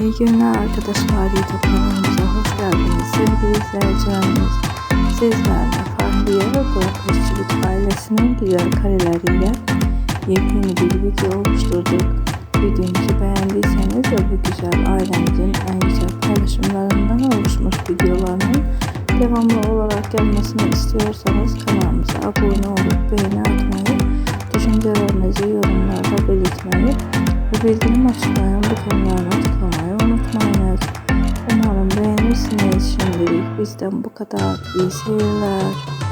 İyi günler arkadaşlar. YouTube kanalımıza hoş geldiniz. Sevgili izleyicilerimiz, sizlerle Fahriye ve Burak Özçivit ailesinin güzel kareleriyle yepyeni bir video oluşturduk. Videomuzu beğendiyseniz ve bu güzel ailemizin güzel paylaşımlarından oluşmuş videolarının devamlı olarak gelmesini istiyorsanız kanalımıza abone olup beğeni atmayı, düşüncelerinizi yorumlarda belirtmeyi ve bildirim açıklayan butonlarına tıklamayı unutmayınız. Umarım beğenirsiniz şimdilik bizden bu kadar. İyi seyirler.